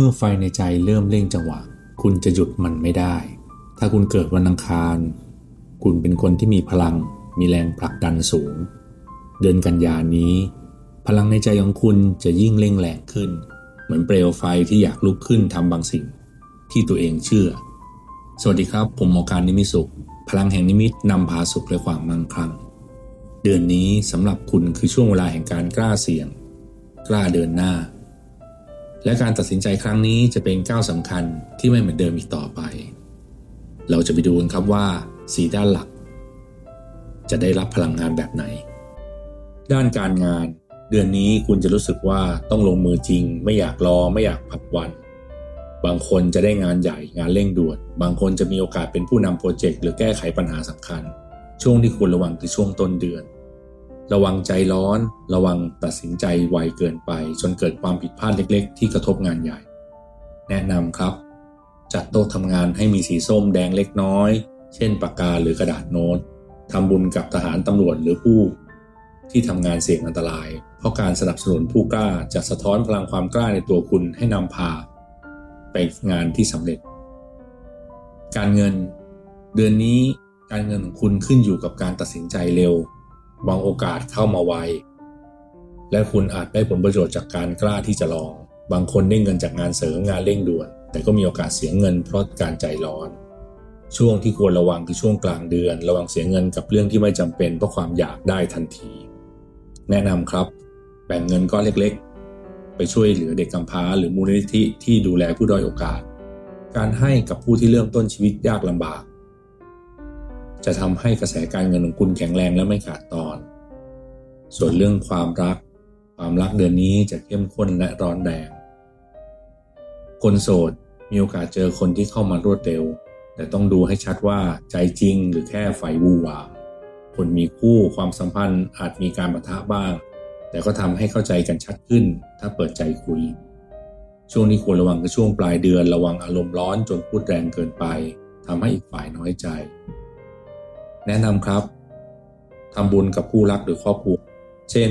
เมื่อไฟในใจเริ่มเร่งจังหวะ คุณจะหยุดมันไม่ได้ ถ้าคุณเกิดวันอังคาร คุณเป็นคนที่มีพลัง มีแรงผลักดันสูง เดือนกันยานี้ พลังในใจของคุณจะยิ่งเร่งแรงขึ้น เหมือนเปลวไฟที่อยากลุกขึ้นทำบางสิ่ง ที่ตัวเองเชื่อ สวัสดีครับ ผมหมอการนิมิตสุข พลังแห่งนิมิตนำพาสุขและความมั่งคั่ง เดือนนี้สำหรับคุณคือช่วงเวลาแห่งการกล้าเสี่ยง กล้าเดินหน้า และการตัดสินใจครั้งนี้จะเป็นก้าวสำคัญที่ไม่เหมือนเดิมอีกต่อไป เราจะไปดูกันครับว่า สีด้านหลัก จะได้รับพลังงานแบบไหน ด้านการงาน เดือนนี้คุณจะรู้สึกว่าต้องลงมือจริง ไม่อยากรอไม่อยากผัดวัน บางคนจะได้งานใหญ่งานเร่งด่วน บางคนจะมีโอกาสเป็นผู้นำโปรเจกต์หรือแก้ไขปัญหาสำคัญ ช่วงที่ควรระวังคือช่วงต้นเดือน ระวังใจร้อน ระวังตัดสินใจไวเกินไป จนเกิดความผิดพลาดเล็ก ๆ ที่กระทบงานใหญ่ แนะนำครับ จัดโต๊ะทำงานให้มีสีส้มแดงเล็กน้อย เช่นปากกาหรือกระดาษโน้ตทำบุญกับทหารตำรวจหรือผู้ ที่ทำงานเสี่ยงอันตราย เพราะการสนับสนุนผู้กล้าจะสะท้อนพลังความกล้าในตัวคุณให้นำพา ไปงานที่สำเร็จ การเงิน เดือนนี้การเงินของคุณขึ้นอยู่กับการตัดสินใจเร็ว วางโอกาสเข้ามาไว และคุณอาจได้ผลประโยชน์จากการกล้าที่จะลอง บางคนได้เงินจากงานเสริมงานเร่งด่วน แต่ก็มีโอกาสเสียเงินเพราะการใจร้อน ช่วงที่ควรระวังคือช่วงกลางเดือน ระวังเสียเงินกับเรื่องที่ไม่จำเป็นเพราะความอยากได้ทันที แนะนำครับ แบ่งเงินก้อนเล็กๆ ไปช่วยเหลือเด็กกำพร้า หรือมูลนิธิที่ดูแลผู้ด้อยโอกาส การให้กับผู้ที่เริ่มต้นชีวิตยากลำบาก จะทำให้กระแสการเงินของคุณแข็งแรงและไม่ขาดตอน ส่วนเรื่องความรัก ความรักเดือนนี้จะเข้มข้นและร้อนแรง คนโสดมีโอกาสเจอคนที่เข้ามารวดเร็ว แต่ต้องดูให้ชัดว่าใจจริงหรือแค่ไฟวูวามคนมีคู่ความสัมพันธ์อาจมีการปะทะบ้าง แต่ก็ทำให้เข้าใจกันชัดขึ้น ถ้าเปิดใจคุย ช่วงนี้ควรระวังคือช่วงปลายเดือนระวังอารมณ์ร้อนจนพูดแรงเกินไปทำให้อีกฝ่ายน้อยใจ แนะนำครับทำบุญกับคู่รักหรือครอบครัว เช่น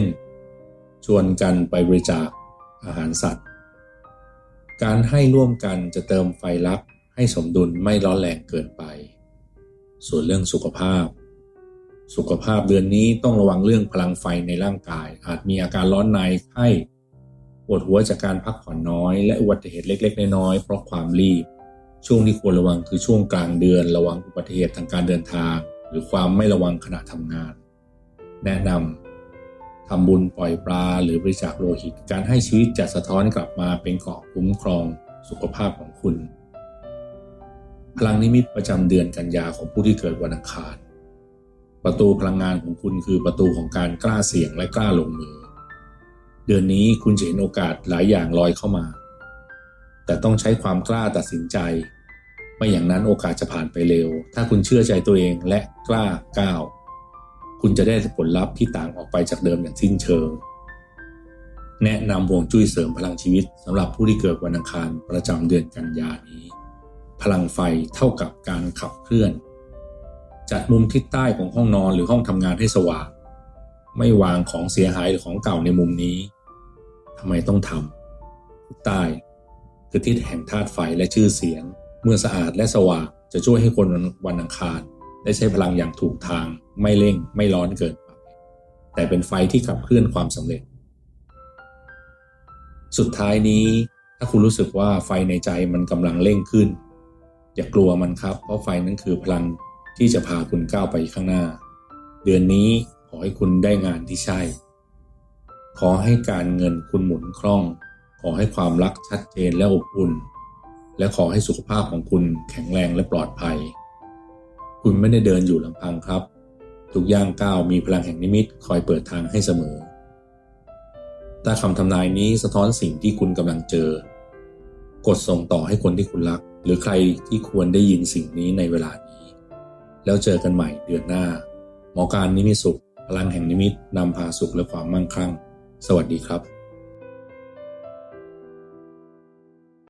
ชวนกันไปบริจาคอาหารสัตว์ การให้ร่วมกันจะเติมไฟรักให้สมดุลไม่ร้อนแรงเกินไป ส่วนเรื่องสุขภาพ สุขภาพเดือนนี้ต้องระวังเรื่องพลังไฟในร่างกาย อาจมีอาการร้อนในไข้ปวดหัวจากการพักผ่อนน้อย และอุบัติเหตุเล็ก ๆ น้อยๆเพราะความรีบ ช่วงที่ควรระวังคือช่วงกลางเดือน ระวังอุบัติเหตุทางการเดินทาง หรือความไม่ระวังขณะทำงาน แนะนำทำบุญปล่อยปลาหรือบริจาคโลหิต การให้ชีวิตจะสะท้อนกลับมาเป็นเกราะคุ้มครองสุขภาพของคุณ พลังนิมิตประจำเดือนกันยาของผู้ที่เกิดวันอังคาร ประตูพลังงานของคุณคือประตูของการกล้าเสี่ยงและกล้าลงมือ เดือนนี้คุณจะเห็นโอกาสหลายอย่างลอยเข้ามา แต่ต้องใช้ความกล้าตัดสินใจ ไม่อย่างนั้นโอกาสจะผ่านไปเร็ว ถ้าคุณเชื่อใจตัวเองและกล้าก้าว คุณจะได้ผลลัพธ์ที่ต่างออกไปจากเดิมอย่างสิ้นเชิง แนะนำห่วงจุ้ยเสริมพลังชีวิตสำหรับผู้ที่เกิดวันอังคารประจำเดือนกันยานี้ พลังไฟเท่ากับการขับเคลื่อน จัดมุมทิศใต้ของห้องนอนหรือห้องทำงานให้สว่าง ไม่วางของเสียหายหรือของเก่าในมุมนี้ทำไมต้องทำทิศใต้คือทิศแห่งธาตุไฟและชื่อเสียง เมื่อสะอาดและสว่างจะช่วยให้คนวันอังคาร ได้ใช้พลังอย่างถูกทาง ไม่เร่งไม่ร้อนเกินไปแต่เป็นไฟที่ขับเคลื่อนความสำเร็จ สุดท้ายนี้ ถ้าคุณรู้สึกว่าไฟในใจมันกำลังเร่งขึ้น อย่ากลัวมันครับ เพราะไฟนั้นคือพลังที่จะพาคุณก้าวไปข้างหน้า เดือนนี้ขอให้คุณได้งานที่ใช่ ขอให้การเงินคุณหมุนคล่อง ขอให้ความรักชัดเจนและอบอุ่น และขอให้สุขภาพของคุณแข็งแรงและปลอดภัย คุณไม่ได้เดินอยู่ลำพังครับ ทุกย่างก้าวมีพลังแห่งนิมิตคอยเปิดทางให้เสมอ ถ้าคำทำนายนี้สะท้อนสิ่งที่คุณกำลังเจอ กดส่งต่อให้คนที่คุณรัก หรือใครที่ควรได้ยินสิ่งนี้ในเวลานี้ แล้วเจอกันใหม่เดือนหน้า หมอการนิมิตสุข พลังแห่งนิมิตนำพาสุขและความมั่งคั่ง สวัสดีครับ